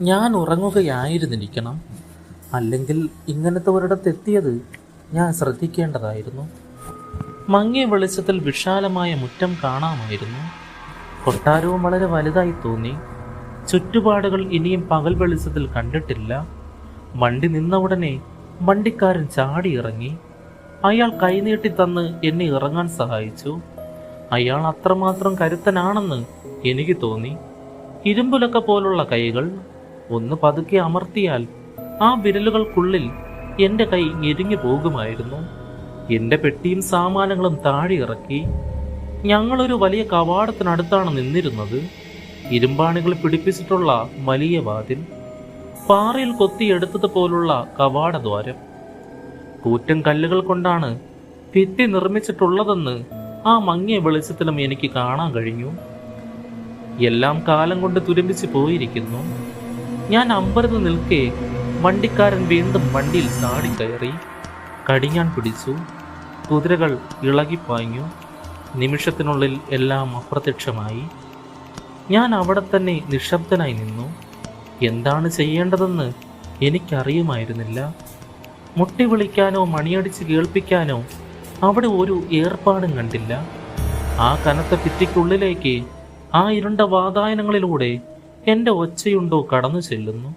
ഞാൻ ഉറങ്ങുകയായിരുന്നിരിക്കണം. അല്ലെങ്കിൽ ഇങ്ങനത്തെ ഒരിടത്തെത്തിയത് ഞാൻ ശ്രദ്ധിക്കേണ്ടതായിരുന്നു. മങ്ങിയ വെളിച്ചത്തിൽ വിശാലമായ മുറ്റം കാണാമായിരുന്നു. കൊട്ടാരവും വളരെ വലുതായി തോന്നി. ചുറ്റുപാടുകൾ ഇനിയും പകൽ വെളിച്ചത്തിൽ കണ്ടിട്ടില്ല. വണ്ടി നിന്ന ഉടനെ വണ്ടിക്കാരൻ ചാടി ഇറങ്ങി. അയാൾ കൈനീട്ടി തന്ന് എന്നെ ഇറങ്ങാൻ സഹായിച്ചു. അയാൾ അത്രമാത്രം കരുത്തനാണെന്ന് എനിക്ക് തോന്നി. ഇരുമ്പുലക്ക പോലുള്ള കൈകൾ ഒന്ന് പതുക്കെ അമർത്തിയാൽ ആ വിരലുകൾക്കുള്ളിൽ എന്റെ കൈ ഞെരിഞ്ഞു പോകുമായിരുന്നു. എന്റെ പെട്ടിയും സാമാനങ്ങളും താഴെ ഇറക്കി ഞങ്ങളൊരു വലിയ കവാടത്തിനടുത്താണ് നിന്നിരുന്നത്. ഇരുമ്പാണികൾ പിടിപ്പിച്ചിട്ടുള്ള വലിയ വാതിൽ പാറയിൽ കൊത്തിയെടുത്തതുപോലുള്ള കവാടദ്വാരം. കൂറ്റൻ കല്ലുകൾ കൊണ്ടാണ് ഭിത്തി നിർമ്മിച്ചിട്ടുള്ളതെന്ന് ആ മങ്ങിയ വെളിച്ചത്തിലും എനിക്ക് കാണാൻ കഴിഞ്ഞു. എല്ലാം കാലം കൊണ്ട് തുരുമ്പിച്ച് പോയിരിക്കുന്നു. ഞാൻ അമ്പരന്ന് നിൽക്കേ വണ്ടിക്കാരൻ വീണ്ടും വണ്ടിയിൽ ചാടി കയറി കടിഞ്ഞാൻ പിടിച്ചു. കുതിരകൾ ഇളകിപ്പാഞ്ഞു നിമിഷത്തിനുള്ളിൽ എല്ലാം അപ്രത്യക്ഷമായി. ഞാൻ അവിടെ തന്നെ നിശബ്ദനായി നിന്നു. എന്താണ് ചെയ്യേണ്ടതെന്ന് എനിക്കറിയുമായിരുന്നില്ല. മുട്ടി വിളിക്കാനോ മണിയടിച്ച് കേൾപ്പിക്കാനോ അവിടെ ഒരു ഏർപ്പാടും കണ്ടില്ല. ആ കനത്ത ഭിത്തിക്കുള്ളിലേക്ക് ആ ഇരുണ്ട വാതായനങ്ങളിലൂടെ എന്റെ ഒച്ചയുണ്ടോ കടന്നു ചെല്ലുന്നു?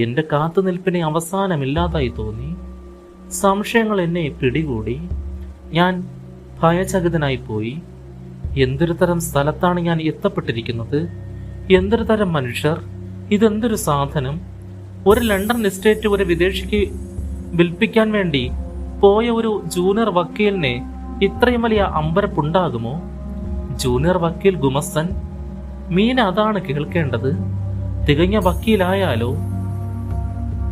എന്റെ കാത്തുനിൽപ്പിനെ അവസാനമില്ലാതായി തോന്നി. സംശയങ്ങൾ എന്നെ പിടികൂടി. ഞാൻ ഭയചകിതനായി പോയി. എന്തൊരു തരം സ്ഥലത്താണ് ഞാൻ എത്തപ്പെട്ടിരിക്കുന്നത്? എന്തൊരു തരം മനുഷ്യർ? ഇതെന്തൊരു സാധനം? ഒരു ലണ്ടൻ എസ്റ്റേറ്റ് ഒരു വിദേശിക്ക് വിൽപ്പിക്കാൻ വേണ്ടി പോയ ഒരു ജൂനിയർ വക്കീലിനെ ഇത്രയും വലിയ അമ്പരപ്പുണ്ടാകുമോ ജൂനിയർ വക്കീൽ ഗുമസ്തൻ മീന അതാണ് കേൾക്കേണ്ടത്. തികഞ്ഞ വക്കീലായാലോ?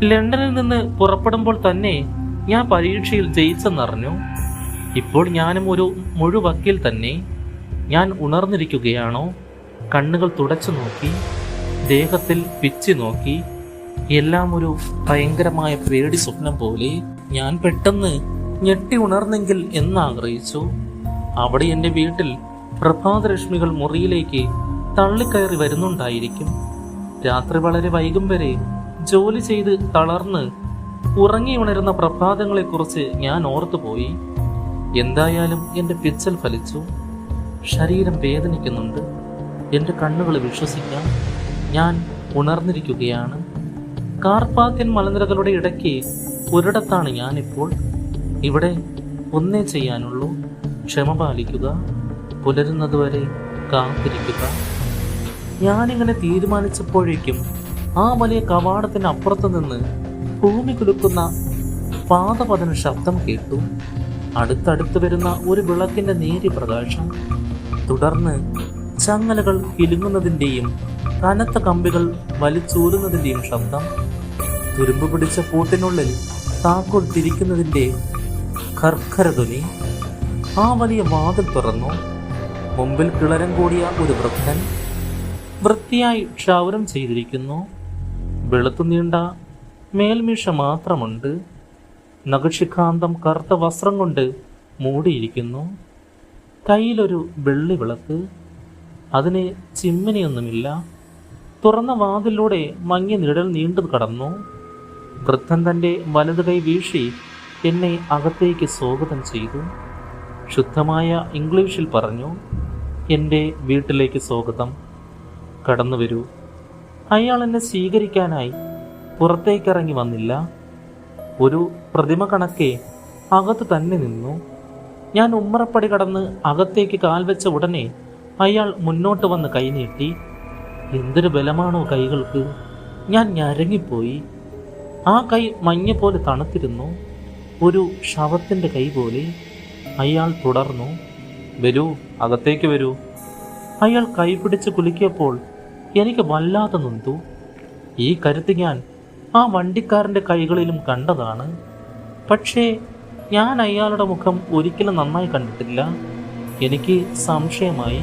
ലണ്ടനിൽ നിന്ന് പുറപ്പെടുമ്പോൾ തന്നെ ഞാൻ പരീക്ഷയിൽ ജയിച്ചെന്നറിഞ്ഞു. ഇപ്പോൾ ഞാനും ഒരു മുഴു വക്കീൽ തന്നെ. ഞാൻ ഉണർന്നിരിക്കുകയാണോ? കണ്ണുകൾ തുടച്ചു നോക്കി ദേഹത്തിൽ പിച്ചു നോക്കി എല്ലാം ഒരു ഭയങ്കരമായ പേടി സ്വപ്നം പോലെ ഞാൻ പെട്ടെന്ന് ഞെട്ടി ഉണർന്നെങ്കിൽ എന്നാഗ്രഹിച്ചു. അവിടെ എന്റെ വീട്ടിൽ പ്രഭാതരശ്മികൾ മുറിയിലേക്ക് തള്ളിക്കയറി വരുന്നുണ്ടായിരിക്കും. രാത്രി വളരെ വൈകും വരെ ജോലി ചെയ്ത് തളർന്ന് ഉറങ്ങി ഉണരുന്ന പ്രഭാതങ്ങളെക്കുറിച്ച് ഞാൻ ഓർത്തുപോയി എന്തായാലും എന്റെ പിച്ചൽ ഫലിച്ചു. ശരീരം വേദനിക്കുന്നുണ്ട്. എന്റെ കണ്ണുകൾ വിശ്വസിക്കാം. ഞാൻ ഉണർന്നിരിക്കുകയാണ്. കാർപ്പാത്യൻ മലനിരകളുടെ ഇടയ്ക്ക് ഒരിടത്താണ് ഞാനിപ്പോൾ. ഇവിടെ ഒന്നേ ചെയ്യാനുള്ളൂ. ക്ഷമ പാലിക്കുക. പുലരുന്നതുവരെ കാത്തിരിക്കുക. ഞാനിങ്ങനെ തീരുമാനിച്ചപ്പോഴേക്കും ആ വലിയ കവാടത്തിന് അപ്പുറത്ത് നിന്ന് ഭൂമി കുലുക്കുന്ന പാദപതന ശബ്ദം കേട്ടു. അടുത്തടുത്ത് വരുന്ന ഒരു വിളക്കിന്റെ നേരിയ പ്രകാശം. തുടർന്ന് ചങ്ങലകൾ കിലുങ്ങുന്നതിന്റെയും കനത്ത കമ്പികൾ വലിച്ചൂരുന്നതിന്റെയും ശബ്ദം. തുരുമ്പ് പിടിച്ച പൂട്ടിനുള്ളിൽ താക്കോൽ തിരിക്കുന്നതിന്റെ കർക്കരധ്വനി. ആ വലിയ വാതിൽ തുറന്നു. മുമ്പിൽ കിളരം കൂടിയ ഒരു വൃദ്ധൻ വൃത്തിയായി ക്ഷൗരം ചെയ്തിരിക്കുന്നു. വെളുത്തു നീണ്ട മേൽമീശ മാത്രമുണ്ട്. നഖശിഖാന്തം കറുത്ത വസ്ത്രം കൊണ്ട് മൂടിയിരിക്കുന്നു. കയ്യിലൊരു വെള്ളി വിളക്ക്. അതിന് ചിമ്മിനിയൊന്നുമില്ല. തുറന്ന വാതിലൂടെ മങ്ങിയ നിഴൽ നീണ്ടു കടന്നു. വൃദ്ധൻ തന്റെ വലതു കൈ വീശി എന്നെ അകത്തേക്ക് സ്വാഗതം ചെയ്തു. ശുദ്ധമായ ഇംഗ്ലീഷിൽ പറഞ്ഞു എന്റെ വീട്ടിലേക്ക് സ്വാഗതം. കടന്നു വരൂ. അയാൾ എന്നെ സ്വീകരിക്കാനായി പുറത്തേക്കിറങ്ങി വന്നില്ല. ഒരു പ്രതിമ കണക്കെ അകത്ത് തന്നെ നിന്നു. ഞാൻ ഉമ്മറപ്പടി കടന്ന് അകത്തേക്ക് കാൽ വെച്ച ഉടനെ അയാൾ മുന്നോട്ട് വന്ന് കൈനീട്ടി എന്തൊരു ബലമാണോ കൈകൾക്ക്. ഞാൻ ഞരങ്ങിപ്പോയി. ആ കൈ മഞ്ഞ പോലെ തണുത്തിരുന്നു. ഒരു ശവത്തിന്റെ കൈ പോലെ അയാൾ തുടർന്നു. വരൂ അകത്തേക്ക് വരൂ. അയാൾ കൈ പിടിച്ച് കുലുക്കിയപ്പോൾ എനിക്ക് വല്ലാതെ നൊന്തു. ഈ കരുത്ത് ഞാൻ ആ വണ്ടിക്കാരന്റെ കൈകളിലും കണ്ടതാണ്. പക്ഷേ ഞാൻ അയാളുടെ മുഖം ഒരിക്കലും നന്നായി കണ്ടിട്ടില്ല. എനിക്ക് സംശയമായി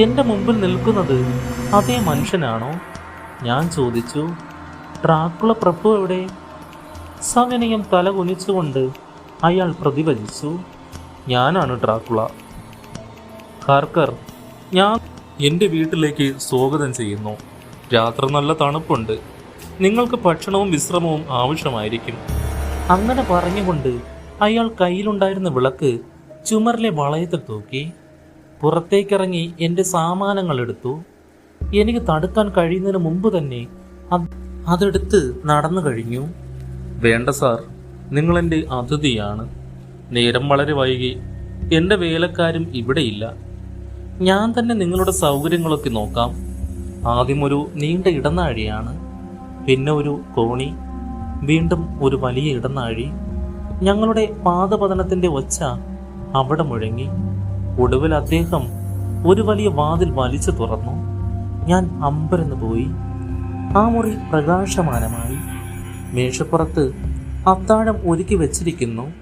എന്റെ മുമ്പിൽ നിൽക്കുന്നത് അതേ മനുഷ്യനാണോ? ഞാൻ ചോദിച്ചു. ട്രാക്കുള പ്രഭു എവിടെ? സവിനയം തല കുനിച്ചുകൊണ്ട് അയാൾ പ്രതിഭജിച്ചു ഞാനാണ് ട്രാക്കുള കാർക്കർ ഞാൻ എന്റെ വീട്ടിലേക്ക് സ്വാഗതം ചെയ്യുന്നു. രാത്രി നല്ല തണുപ്പുണ്ട്. നിങ്ങൾക്ക് ഭക്ഷണവും വിശ്രമവും ആവശ്യമായിരിക്കും. അങ്ങനെ പറഞ്ഞുകൊണ്ട് അയാൾ കയ്യിലുണ്ടായിരുന്ന വിളക്ക് ചുമരിലെ വളയത്തിൽ തൂക്കി പുറത്തേക്കിറങ്ങി എന്റെ സാമാനങ്ങൾ എടുത്തു. എനിക്ക് തടുക്കാൻ കഴിയുന്നതിന് മുമ്പ് തന്നെ അതെടുത്ത് നടന്നു കഴിഞ്ഞു. വേണ്ട സാർ നിങ്ങൾ എന്റെ അതിഥിയാണ്. നേരം വളരെ വൈകി. എന്റെ വേലക്കാരും ഇവിടെയില്ല. ഞാൻ തന്നെ നിങ്ങളുടെ സൗകര്യങ്ങളൊക്കെ നോക്കാം. ആദ്യം ഒരു നീണ്ട ഇടനാഴിയാണ് പിന്നെ ഒരു കോണി വീണ്ടും ഒരു വലിയ ഇടനാഴി. ഞങ്ങളുടെ പാദപതനത്തിന്റെ ഒച്ച അവിടെ മുഴങ്ങി. ഒടുവിൽ അദ്ദേഹം ഒരു വലിയ വാതിൽ വലിച്ചു തുറന്നു. ഞാൻ അമ്പരന്ന് പോയി. ആ മുറി പ്രകാശമാനമായി. മേശപ്പുറത്ത് അത്താഴം ഒരുക്കി വെച്ചിരിക്കുന്നു.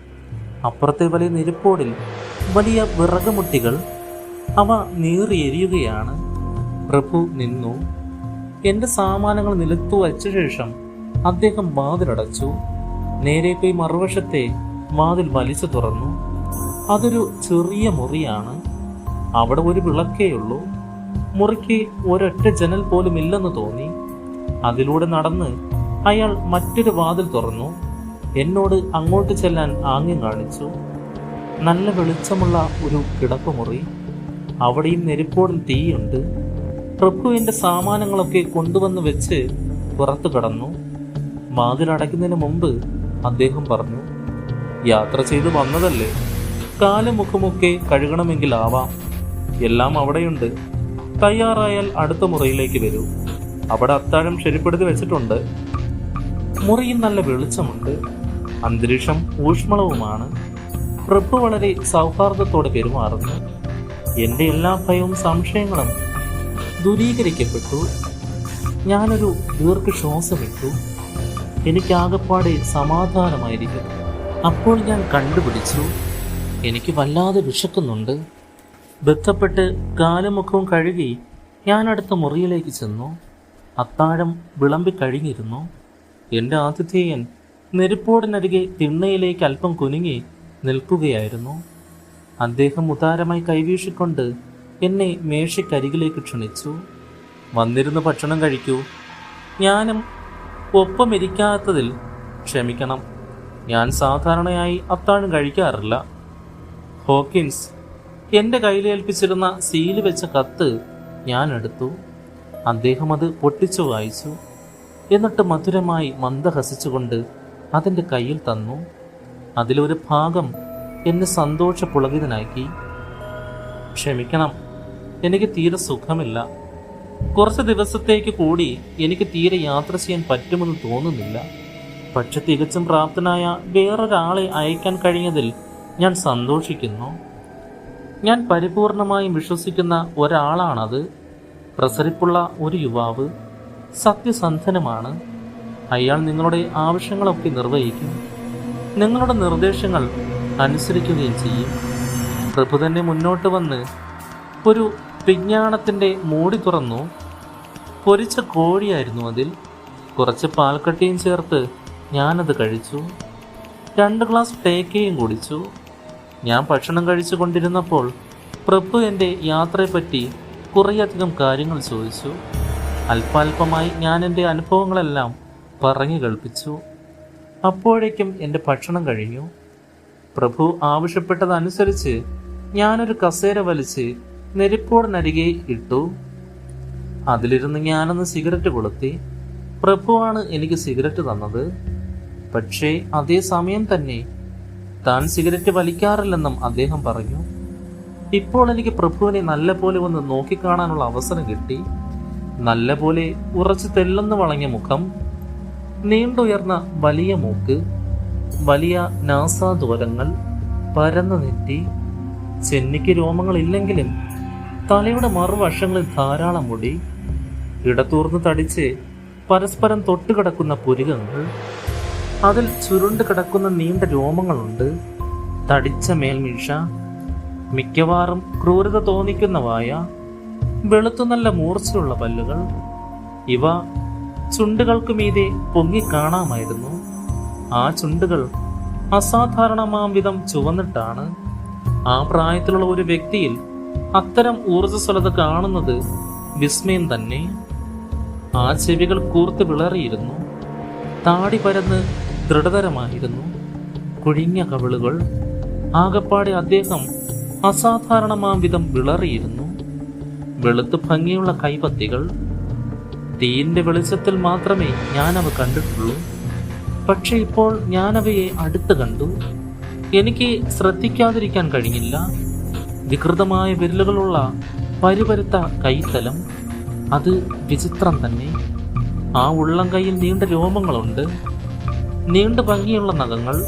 അപ്പുറത്തെ വലിയ നെരുപ്പോടിൽ വലിയ വിറകുമുട്ടികൾ അവ നീറിയെരിയുകയാണ് പ്രഭു നിന്നു. എന്റെ സാമാനങ്ങൾ നിലത്തു വച്ച ശേഷം അദ്ദേഹം വാതിലടച്ചു. നേരെ പോയി മറുവശത്തെ വാതിൽ വലിച്ചു തുറന്നു. അതൊരു ചെറിയ മുറിയാണ്. അവിടെ ഒരു വിളക്കേയുള്ളൂ മുറിക്ക് ഒരൊറ്റ ജനൽ പോലും ഇല്ലെന്ന് തോന്നി. അതിലൂടെ നടന്ന് അയാൾ മറ്റൊരു വാതിൽ തുറന്നു. എന്നോട് അങ്ങോട്ട് ചെല്ലാൻ ആംഗ്യം കാണിച്ചു. നല്ല വെളിച്ചമുള്ള ഒരു കിടപ്പുമുറി അവിടെയും നെരുപ്പോടും തീയുണ്ട്. പ്രഭുവിന്റെ സാമാനങ്ങളൊക്കെ കൊണ്ടുവന്ന് വെച്ച് പുറത്തു കടന്നു. വാതിലടയ്ക്കുന്നതിന് മുമ്പ് അദ്ദേഹം പറഞ്ഞു യാത്ര ചെയ്ത് വന്നതല്ലേ? കാലും മുഖമൊക്കെ കഴുകണമെങ്കിൽ ആവാം. എല്ലാം അവിടെയുണ്ട്. തയ്യാറായാൽ അടുത്ത മുറിയിലേക്ക് വരൂ. അവിടെ അത്താഴം ശരിപ്പെടുത്തി വെച്ചിട്ടുണ്ട്. മുറിയിൽ നല്ല വെളിച്ചമുണ്ട്. അന്തരീക്ഷം ഊഷ്മളവുമാണ്. പ്രഭു വളരെ സൗഹാർദ്ദത്തോടെ പെരുമാറുന്നു. എന്റെ എല്ലാ ഭയവും സംശയങ്ങളും ദൂരീകരിക്കപ്പെട്ടു. ഞാനൊരു ദീർഘശ്വാസമിട്ടു. എനിക്കാകപ്പാടെ സമാധാനമായിരിക്കും. അപ്പോൾ ഞാൻ കണ്ടുപിടിച്ചു. എനിക്ക് വല്ലാതെ വിശക്കുന്നുണ്ട്. ബന്ധപ്പെട്ട് കാലുമുഖവും കഴുകി ഞാൻ അടുത്ത മുറിയിലേക്ക് ചെന്നു. അത്താഴം വിളമ്പി കഴിഞ്ഞിരുന്നു. എന്റെ ആതിഥേയൻ നെരുപ്പോടിനരികെ തിണ്ണയിലേക്ക് അല്പം കുനുങ്ങി നിൽക്കുകയായിരുന്നു. അദ്ദേഹം ഉദാരമായി കൈവീശിക്കൊണ്ട് എന്നെ മേശയ്ക്കരികിലേക്ക് ക്ഷണിച്ചു. വന്നിരുന്ന് ഭക്ഷണം കഴിക്കൂ. ഞാനും ഒപ്പമിരിക്കാത്തതിൽ ക്ഷമിക്കണം. ഞാൻ സാധാരണയായി അത്താഴം കഴിക്കാറില്ല. ഹോക്കിൻസ് എന്റെ കയ്യിലേൽപ്പിച്ചിരുന്ന സീൽ വെച്ച കത്ത് ഞാൻ എടുത്തു. അദ്ദേഹം അത് പൊട്ടിച്ചു വായിച്ചു. എന്നിട്ട് മധുരമായി മന്ദഹസിച്ചുകൊണ്ട് അതിന്റെ കയ്യിൽ തന്നു. അതിലൊരു ഭാഗം എന്നെ സന്തോഷപുളകിതനാക്കി ക്ഷമിക്കണം. എനിക്ക് തീരെ സുഖമില്ല. കുറച്ച് ദിവസത്തേക്ക് കൂടി എനിക്ക് തീരെ യാത്ര ചെയ്യാൻ പറ്റുമെന്ന് തോന്നുന്നില്ല. പക്ഷെ തികച്ചും പ്രാപ്തനായ വേറൊരാളെ അയക്കാൻ കഴിഞ്ഞതിൽ ഞാൻ സന്തോഷിക്കുന്നു. ഞാൻ പരിപൂർണമായും വിശ്വസിക്കുന്ന ഒരാളാണത്. പ്രസരിപ്പുള്ള ഒരു യുവാവ്. സത്യസന്ധനമാണ്. അയാൾ നിങ്ങളുടെ ആവശ്യങ്ങളൊക്കെ നിർവഹിക്കും. നിങ്ങളുടെ നിർദ്ദേശങ്ങൾ അനുസരിക്കുകയും ചെയ്യും. പ്രഭു തന്നെ മുന്നോട്ട് വന്ന് ഒരു വിജ്ഞാനത്തിന്റെ മൂടി തുറന്നു. പൊരിച്ച കോഴിയായിരുന്നു അതിൽ. കുറച്ച് പാൽക്കട്ടിയും ചേർത്ത് ഞാനത് കഴിച്ചു. രണ്ട് ഗ്ലാസ് തേക്കയും കുടിച്ചു. ഞാൻ ഭക്ഷണം കഴിച്ചു കൊണ്ടിരുന്നപ്പോൾ പ്രഭു എന്റെ യാത്രയെപ്പറ്റി കുറേയധികം കാര്യങ്ങൾ ചോദിച്ചു. അല്പാൽപമായി ഞാൻ എന്റെ അനുഭവങ്ങളെല്ലാം പറഞ്ഞു കേൾപ്പിച്ചു. അപ്പോഴേക്കും എന്റെ ഭക്ഷണം കഴിഞ്ഞു. പ്രഭു ആവശ്യപ്പെട്ടതനുസരിച്ച് ഞാനൊരു കസേര വലിച്ച് നെരിപ്പോടിനരികെ ഇട്ടു. അതിലിരുന്ന് ഞാനൊന്ന് സിഗരറ്റ് കൊളുത്തി. പ്രഭുവാണ് എനിക്ക് സിഗരറ്റ് തന്നത്. പക്ഷേ അതേ സമയം തന്നെ താൻ സിഗരറ്റ് വലിക്കാറില്ലെന്നും അദ്ദേഹം പറഞ്ഞു. ഇപ്പോൾ എനിക്ക് പ്രഭുവിനെ നല്ല പോലെ ഒന്ന് നോക്കിക്കാണാനുള്ള അവസരം കിട്ടി. നല്ല പോലെ ഉറച്ചു തെല്ലെന്ന് വളഞ്ഞ മുഖം നീണ്ടുയർന്ന വലിയ മൂക്ക് വലിയ നാസാദൂരങ്ങൾ പരന്നു നെറ്റി. ചെന്നിക്ക് രോമങ്ങളില്ലെങ്കിലും തലയുടെ മറുവശങ്ങളിൽ ധാരാളം മുടി. ഇടത്തൂർന്ന് തടിച്ച് പരസ്പരം തൊട്ടുകിടക്കുന്ന പുരികങ്ങൾ. അതിൽ ചുരുണ്ട് കിടക്കുന്ന നീണ്ട രോമങ്ങളുണ്ട്. തടിച്ച മേൽമീഷ മിക്കവാറും ക്രൂരത തോന്നിക്കുന്ന വായ. വെളുത്തു നല്ല മൂർച്ചയുള്ള പല്ലുകൾ. ഇവ ചുണ്ടുകൾക്കുമീതെ പൊങ്ങിക്കാണാമായിരുന്നു ആ ചുണ്ടുകൾ അസാധാരണമാം വിധം ചുവന്നിട്ടാണ്. ആ പ്രായത്തിലുള്ള ഒരു വ്യക്തിയിൽ അത്തരം ഊർജസ്വലത കാണുന്നത് വിസ്മയം തന്നെ. ആ ചെവികൾ കൂർത്ത് വിളറിയിരുന്നു. താടി പരന്ന് ദൃഢതരമായിരുന്നു. കുഴിഞ്ഞ കവിളുകൾ ആകപ്പാടെ അദ്ദേഹം അസാധാരണമാം വിധം വിളറിയിരുന്നു. വെളുത്ത് ഭംഗിയുള്ള കൈപത്തികൾ. തീയിന്റെ വെളിച്ചത്തിൽ മാത്രമേ ഞാനവ കണ്ടിട്ടുള്ളൂ. പക്ഷെ ഇപ്പോൾ ഞാനവയെ അടുത്ത് കണ്ടു. എനിക്ക് ശ്രദ്ധിക്കാതിരിക്കാൻ കഴിഞ്ഞില്ല. വികൃതമായ വിരലുകളുള്ള പരിപരുത്ത കൈത്തലം അത് വിചിത്രം തന്നെ. ആ ഉള്ളം കൈയിൽ നീണ്ട രോമങ്ങളുണ്ട്. നീണ്ട ഭംഗിയുള്ള നഖങ്ങൾ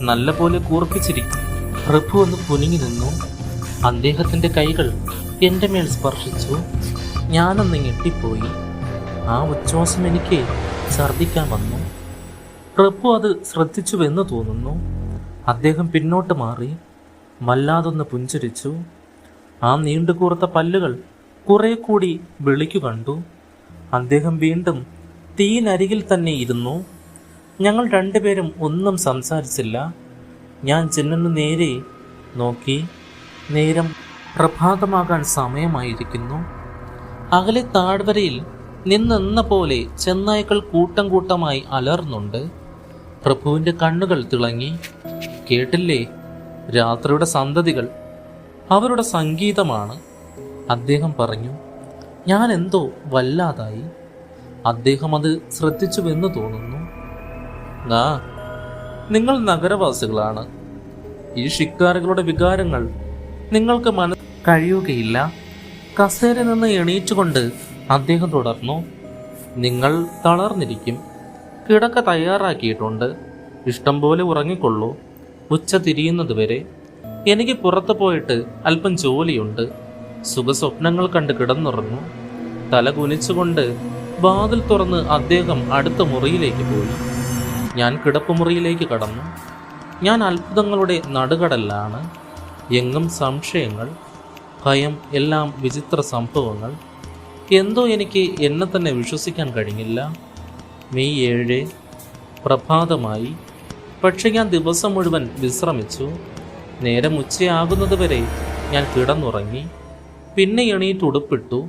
നല്ല പോലെ കൂർപ്പിച്ചിരിക്കും. പ്രഭു ഒന്ന് കുനിങ്ങി നിന്നു. അദ്ദേഹത്തിന്റെ കൈകൾ എന്റെ മേൽ സ്പർശിച്ചു. ഞാനൊന്ന് ഞെട്ടിപ്പോയി. ആ ഉച്ഛ്വാസം എനിക്ക് ഛർദ്ദിക്കാൻ വന്നു. പ്രഭു അത് ശ്രദ്ധിച്ചുവെന്ന് തോന്നുന്നു. അദ്ദേഹം പിന്നോട്ട് മാറി വല്ലാതൊന്ന് പുഞ്ചിരിച്ചു. ആ നീണ്ടുകൂർത്ത പല്ലുകൾ കുറെ കൂടി വെളിക്കു കണ്ടു. അദ്ദേഹം വീണ്ടും തീയിനരികിൽ തന്നെ ഇരുന്നു. ഞങ്ങൾ രണ്ടുപേരും ഒന്നും സംസാരിച്ചില്ല. ഞാൻ ചെന്നെന്ന് നേരെ നോക്കി. നേരം പ്രഭാതമാകാൻ സമയമായിരിക്കുന്നു. അകലെ താഴ്വരയിൽ നിന്നെന്ന പോലെ ചെന്നായ്ക്കൾ കൂട്ടം കൂട്ടമായി അലർന്നുണ്ട് പ്രഭുവിന്റെ കണ്ണുകൾ തിളങ്ങി. കേട്ടില്ലേ? രാത്രിയുടെ സന്തതികൾ. അവരുടെ സംഗീതമാണ്. അദ്ദേഹം പറഞ്ഞു ഞാൻ എന്തോ വല്ലാതായി. അദ്ദേഹം അത് ശ്രദ്ധിച്ചുവെന്ന് തോന്നുന്നു. ആ നിങ്ങൾ നഗരവാസികളാണ്. ഈ ഷിക്കാരുകളുടെ വികാരങ്ങൾ നിങ്ങൾക്ക് മന കഴിയുകയില്ല. കസേര നിന്ന് എണീച്ചുകൊണ്ട് അദ്ദേഹം തുടർന്നു. നിങ്ങൾ തളർന്നിരിക്കും. കിടക്ക തയ്യാറാക്കിയിട്ടുണ്ട്. ഇഷ്ടം പോലെ ഉറങ്ങിക്കൊള്ളൂ. ഉച്ച തിരിയുന്നത് വരെ എനിക്ക് പുറത്തു പോയിട്ട് അല്പം ജോലിയുണ്ട്. സുഖസ്വപ്നങ്ങൾ കണ്ട് കിടന്നുറങ്ങു. തല കുനിച്ചുകൊണ്ട് വാതിൽ തുറന്ന് അദ്ദേഹം അടുത്ത മുറിയിലേക്ക് പോയി. ഞാൻ കിടപ്പുമുറിയിലേക്ക് കടന്നു. ഞാൻ അത്ഭുതങ്ങളുടെ നടുകടലാണ്. എങ്ങും സംശയങ്ങൾ ഭയം എല്ലാം വിചിത്ര സംഭവങ്ങൾ. എന്തോ എനിക്ക് എന്നെ തന്നെ വിശ്വസിക്കാൻ കഴിഞ്ഞില്ല. മെയ് ഏഴ് പ്രഭാതമായി പക്ഷെ ഞാൻ ദിവസം മുഴുവൻ വിശ്രമിച്ചു. നേരം ഉച്ചയാകുന്നതുവരെ ഞാൻ കിടന്നുറങ്ങി. പിന്നെ എണീറ്റ് ഉടുപ്പിട്ടു.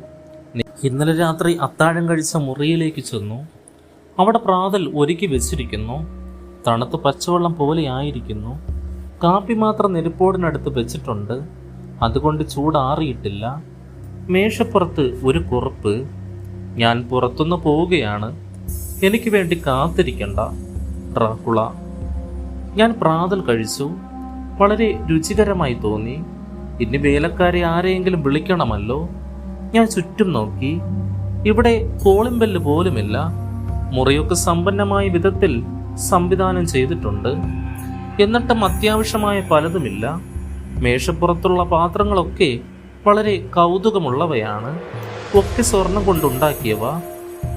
ഇന്നലെ രാത്രി അത്താഴം കഴിച്ച മുറിയിലേക്ക് ചെന്നു. അവിടെ പ്രാതൽ ഒരുക്കി വെച്ചിരിക്കുന്നു. തണുത്ത് പച്ചവെള്ളം പോലെയായിരിക്കുന്നു കാപ്പി മാത്രം നെരുപ്പോടിനടുത്ത് വെച്ചിട്ടുണ്ട്. അതുകൊണ്ട് ചൂടാറിയിട്ടില്ല. മേശപ്പുറത്ത് ഒരു കുറുപ്പ്. ഞാൻ പുറത്തുനിന്ന് പോവുകയാണ്. എനിക്ക് വേണ്ടി കാത്തിരിക്കണ്ട ഡ്രാക്കുള. ഞാൻ പ്രാതൽ കഴിച്ചു. വളരെ രുചികരമായി തോന്നി. ഇനി വേലക്കാരെ ആരെയെങ്കിലും വിളിക്കണമല്ലോ? ഞാൻ ചുറ്റും നോക്കി. ഇവിടെ കോളിംബെല്ല് പോലുമില്ല. മുറിയൊക്കെ സമ്പന്നമായ വിധത്തിൽ സംവിധാനം ചെയ്തിട്ടുണ്ട്. എന്നിട്ടും അത്യാവശ്യമായ പലതുമില്ല. മേശപ്പുറത്തുള്ള പാത്രങ്ങളൊക്കെ വളരെ കൗതുകമുള്ളവയാണ്. ഒക്കെ സ്വർണം കൊണ്ടുണ്ടാക്കിയവ.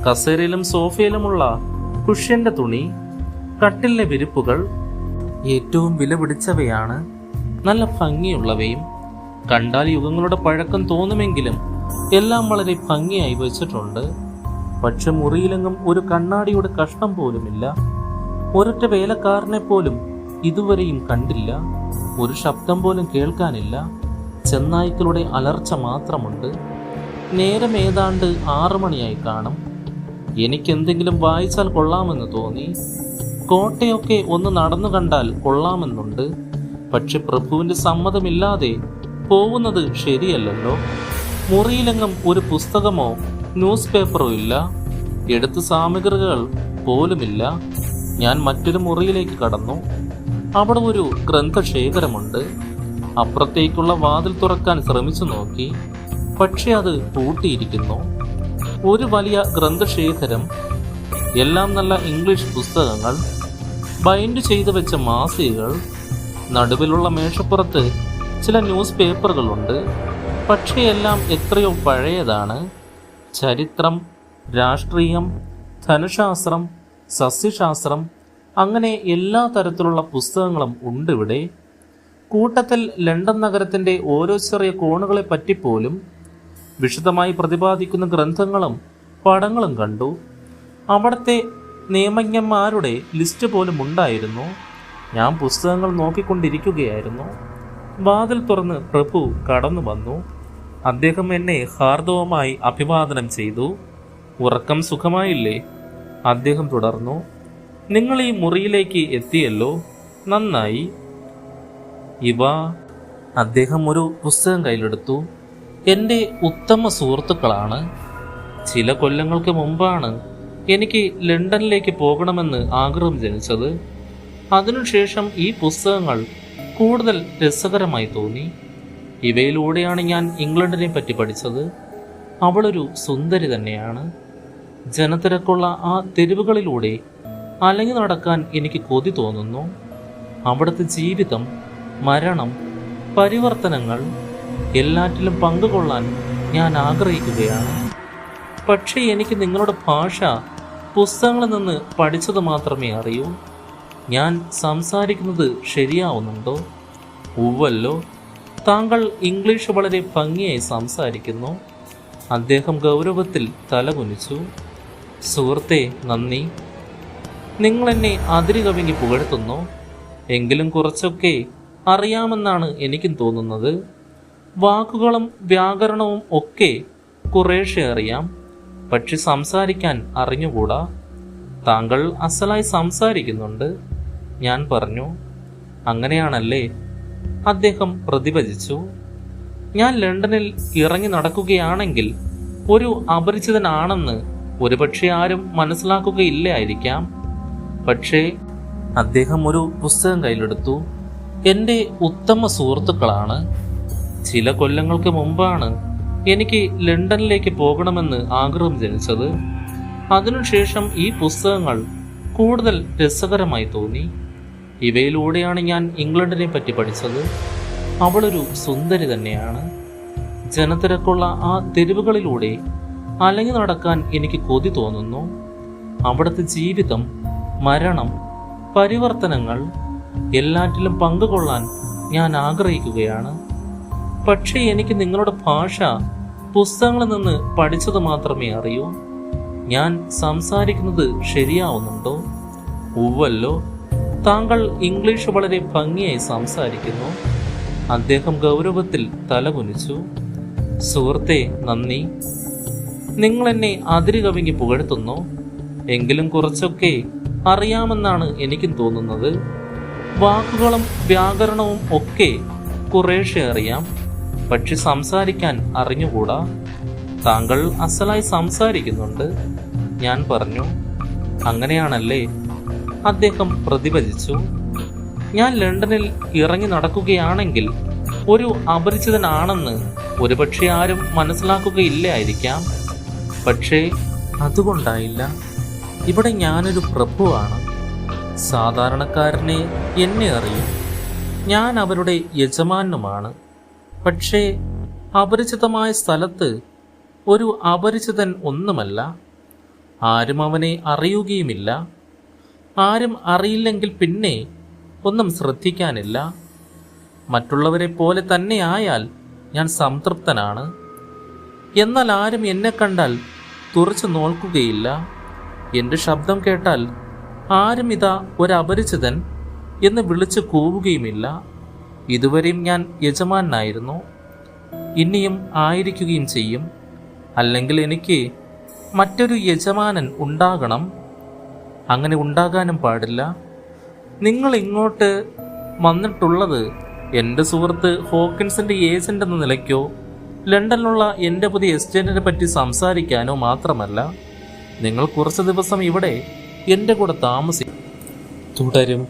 കസേരയിലും സോഫയിലുമുള്ള കുഷ്യന്റെ തുണി കട്ടിലിലെ വിരിപ്പുകൾ ഏറ്റവും വില പിടിച്ചവയാണ് നല്ല ഭംഗിയുള്ളവയും കണ്ടാൽ യുഗങ്ങളുടെ പഴക്കം തോന്നുമെങ്കിലും എല്ലാം വളരെ ഭംഗിയായി വച്ചിട്ടുണ്ട്. പക്ഷെ മുറിയിലെങ്ങും ഒരു കണ്ണാടിയുടെ കഷ്ണം പോലുമില്ല. ഒരൊറ്റ വേലക്കാരനെ പോലും ഇതുവരെയും കണ്ടില്ല. ഒരു ശബ്ദം പോലും കേൾക്കാനില്ല. ചെന്നായ്ക്കളുടെ അലർച്ച മാത്രമുണ്ട്. നേരം ഏതാണ്ട് ആറു മണിയായി കാണും. എനിക്കെന്തെങ്കിലും വായിച്ചാൽ കൊള്ളാമെന്ന് തോന്നി. കോട്ടയൊക്കെ ഒന്ന് നടന്നു കണ്ടാൽ കൊള്ളാമെന്നുണ്ട്. പക്ഷെ പ്രഭുവിന്റെ സമ്മതമില്ലാതെ പോകുന്നത് ശരിയല്ലല്ലോ. മുറിയിലെങ്ങും ഒരു പുസ്തകമോ ന്യൂസ് പേപ്പറോ ഇല്ല. എടുത്ത് സാമഗ്രികൾ പോലുമില്ല. ഞാൻ മറ്റൊരു മുറിയിലേക്ക് കടന്നു. അവിടെ ഒരു ഗ്രന്ഥശേഖരമുണ്ട്. അപ്പുറത്തേക്കുള്ള വാതിൽ തുറക്കാൻ ശ്രമിച്ചു നോക്കി. പക്ഷെ അത് പൂട്ടിയിരിക്കുന്നു. ഒരു വലിയ ഗ്രന്ഥശേഖരം എല്ലാം നല്ല ഇംഗ്ലീഷ് പുസ്തകങ്ങൾ ബൈൻഡ് ചെയ്തു വെച്ച മാസികകൾ നടുവിലുള്ള മേശപ്പുറത്ത് ചില ന്യൂസ് പേപ്പറുകളുണ്ട് പക്ഷേ എല്ലാം എത്രയോ പഴയതാണ്. ചരിത്രം രാഷ്ട്രീയം ധനശാസ്ത്രം സസ്യശാസ്ത്രം അങ്ങനെ എല്ലാ തരത്തിലുള്ള പുസ്തകങ്ങളും ഉണ്ട് ഇവിടെ കൂട്ടത്തിൽ ലണ്ടൻ നഗരത്തിന്റെ ഓരോ ചെറിയ കോണുകളെ പറ്റിപ്പോലും വിശദമായി പ്രതിപാദിക്കുന്ന ഗ്രന്ഥങ്ങളും പടങ്ങളും കണ്ടു. അവിടുത്തെ നിയമജ്ഞന്മാരുടെ ലിസ്റ്റ് പോലും ഉണ്ടായിരുന്നു. ഞാൻ പുസ്തകങ്ങൾ നോക്കിക്കൊണ്ടിരിക്കുകയായിരുന്നു. വാതിൽ തുറന്ന് പ്രഭു കടന്നു വന്നു. അദ്ദേഹം എന്നെ ഹാർദവമായി അഭിവാദനം ചെയ്തു. ഉറക്കം സുഖമായില്ലേ? അദ്ദേഹം തുടർന്നു. നിങ്ങൾ ഈ മുറിയിലേക്ക് എത്തിയല്ലോ? നന്നായി. ഇവ. അദ്ദേഹം ഒരു പുസ്തകം കയ്യിലെടുത്തു. എന്റെ ഉത്തമ സുഹൃത്തുക്കളാണ്. ചില കൊല്ലങ്ങൾക്ക് മുമ്പാണ് എനിക്ക് ലണ്ടനിലേക്ക് പോകണമെന്ന് ആഗ്രഹം ജനിച്ചത്. അതിനുശേഷം ഈ പുസ്തകങ്ങൾ കൂടുതൽ രസകരമായി തോന്നി. ഇവയിലൂടെയാണ് ഞാൻ ഇംഗ്ലണ്ടിനെ പറ്റി പഠിച്ചത്. അവളൊരു സുന്ദരി തന്നെയാണ്. ജനത്തിരക്കുള്ള ആ തെരുവുകളിലൂടെ അലഞ്ഞു നടക്കാൻ എനിക്ക് കൊതി തോന്നുന്നു. അവിടുത്തെ ജീവിതം മരണം പരിവർത്തനങ്ങൾ എല്ലാറ്റിലും പങ്കുകൊള്ളാൻ ഞാൻ ആഗ്രഹിക്കുകയാണ്. പക്ഷേ എനിക്ക് നിങ്ങളുടെ ഭാഷ പുസ്തകങ്ങളിൽ നിന്ന് പഠിച്ചത് മാത്രമേ അറിയൂ. ഞാൻ സംസാരിക്കുന്നത് ശരിയാവുന്നുണ്ടോ? ഉവ്വല്ലോ. താങ്കൾ ഇംഗ്ലീഷ് വളരെ ഭംഗിയായി സംസാരിക്കുന്നു. അദ്ദേഹം ഗൗരവത്തിൽ തലകുനിച്ചു. സുഹൃത്തെ നന്ദി. നിങ്ങൾ എന്നെ അതിരി കവിങ്ങി പുകഴ്ത്തുന്നു. എങ്കിലും കുറച്ചൊക്കെ അറിയാമെന്നാണ് എനിക്കും തോന്നുന്നത്. വാക്കുകളും വ്യാകരണവും ഒക്കെ കുറേശ്ശെ അറിയാം. പക്ഷെ സംസാരിക്കാൻ അറിഞ്ഞുകൂടാ? താങ്കൾ അസലായി സംസാരിക്കുന്നുണ്ട്. ഞാൻ പറഞ്ഞു അങ്ങനെയാണല്ലേ? അദ്ദേഹം പ്രതിഭജിച്ചു. ഞാൻ ലണ്ടനിൽ ഇറങ്ങി നടക്കുകയാണെങ്കിൽ ഒരു അപരിചിതനാണെന്ന് ഒരുപക്ഷെ ആരും മനസ്സിലാക്കുകയില്ലായിരിക്കാം. പക്ഷേ അദ്ദേഹം ഒരു പുസ്തകം കയ്യിലെടുത്തു. എന്റെ ഉത്തമ സുഹൃത്തുക്കളാണ്. ചില കൊല്ലങ്ങൾക്ക് മുമ്പാണ് എനിക്ക് ലണ്ടനിലേക്ക് പോകണമെന്ന് ആഗ്രഹം ജനിച്ചത്. അതിനുശേഷം ഈ പുസ്തകങ്ങൾ കൂടുതൽ രസകരമായി തോന്നി. ഇവയിലൂടെയാണ് ഞാൻ ഇംഗ്ലണ്ടിനെ പറ്റി പഠിച്ചത്. അവളൊരു സുന്ദരി തന്നെയാണ്. ജനത്തിരക്കുള്ള ആ തെരുവുകളിലൂടെ അലഞ്ഞു നടക്കാൻ എനിക്ക് കൊതി തോന്നുന്നു. അവിടുത്തെ ജീവിതം മരണം പരിവർത്തനങ്ങൾ എല്ലാറ്റിലും പങ്കുകൊള്ളാൻ ഞാൻ ആഗ്രഹിക്കുകയാണ്. പക്ഷേ എനിക്ക് നിങ്ങളുടെ ഭാഷ പുസ്തകങ്ങളിൽ നിന്ന് പഠിച്ചത് മാത്രമേ അറിയൂ. ഞാൻ സംസാരിക്കുന്നത് ശരിയാവുന്നുണ്ടോ? ഉവ്വല്ലോ. താങ്കൾ ഇംഗ്ലീഷ് വളരെ ഭംഗിയായി സംസാരിക്കുന്നു. അദ്ദേഹം ഗൗരവത്തിൽ തലകുനിച്ചു. സുഹൃത്തെ നന്ദി. നിങ്ങൾ എന്നെ അതിരി കവിഞ്ഞ് പുകഴ്ത്തുന്നു. എങ്കിലും കുറച്ചൊക്കെ അറിയാമെന്നാണ് എനിക്കും തോന്നുന്നത്. വാക്കുകളും വ്യാകരണവും ഒക്കെ കുറേശ്ശെ അറിയാം. പക്ഷെ സംസാരിക്കാൻ അറിഞ്ഞുകൂടാ? താങ്കൾ അസലായി സംസാരിക്കുന്നുണ്ട്. ഞാൻ പറഞ്ഞു അങ്ങനെയാണല്ലേ? അദ്ദേഹം പ്രതിഭജിച്ചു. ഞാൻ ലണ്ടനിൽ ഇറങ്ങി നടക്കുകയാണെങ്കിൽ ഒരു അപരിചിതനാണെന്ന് ഒരുപക്ഷെ ആരും മനസ്സിലാക്കുകയില്ലായിരിക്കാം. പക്ഷേ അതുകൊണ്ടായില്ല. ഇവിടെ ഞാനൊരു പ്രഭുവാണ്. സാധാരണക്കാരനെ എന്നെ അറിയും. ഞാൻ അവരുടെ യജമാനുമാണ് പക്ഷേ അപരിചിതമായ സ്ഥലത്ത് ഒരു അപരിചിതൻ ഒന്നുമല്ല. ആരും അവനെ അറിയുകയുമില്ല. ആരും അറിയില്ലെങ്കിൽ പിന്നെ ഒന്നും ശ്രദ്ധിക്കാനില്ല. മറ്റുള്ളവരെ പോലെ തന്നെ ആയാൽ ഞാൻ സംതൃപ്തനാണ്. എന്നാൽ ആരും എന്നെ കണ്ടാൽ തുറച്ചു നോക്കുകയില്ല. എന്റെ ശബ്ദം കേട്ടാൽ ആരും ഇതാ ഒരപരിചിതൻ എന്ന് വിളിച്ചു കൂവുകയുമില്ല. ഇതുവരെയും ഞാൻ യജമാനായിരുന്നു. ഇനിയും ആയിരിക്കുകയും ചെയ്യും. അല്ലെങ്കിൽ എനിക്ക് മറ്റൊരു യജമാനൻ ഉണ്ടാകണം. അങ്ങനെ ഉണ്ടാകാനും പാടില്ല. നിങ്ങൾ ഇങ്ങോട്ട് വന്നിട്ടുള്ളത് എന്റെ സുഹൃത്ത് ഹോക്കിൻസിന്റെ ഏജന്റ് എന്ന നിലയ്ക്കോ ലണ്ടനിലുള്ള എന്റെ പുതിയ എസ്റ്റേറ്റിനെ പറ്റി സംസാരിക്കാനോ മാത്രമല്ല നിങ്ങൾ കുറച്ച് ദിവസം ഇവിടെ എന്റെ കൂടെ താമസിക്കും തുടരും.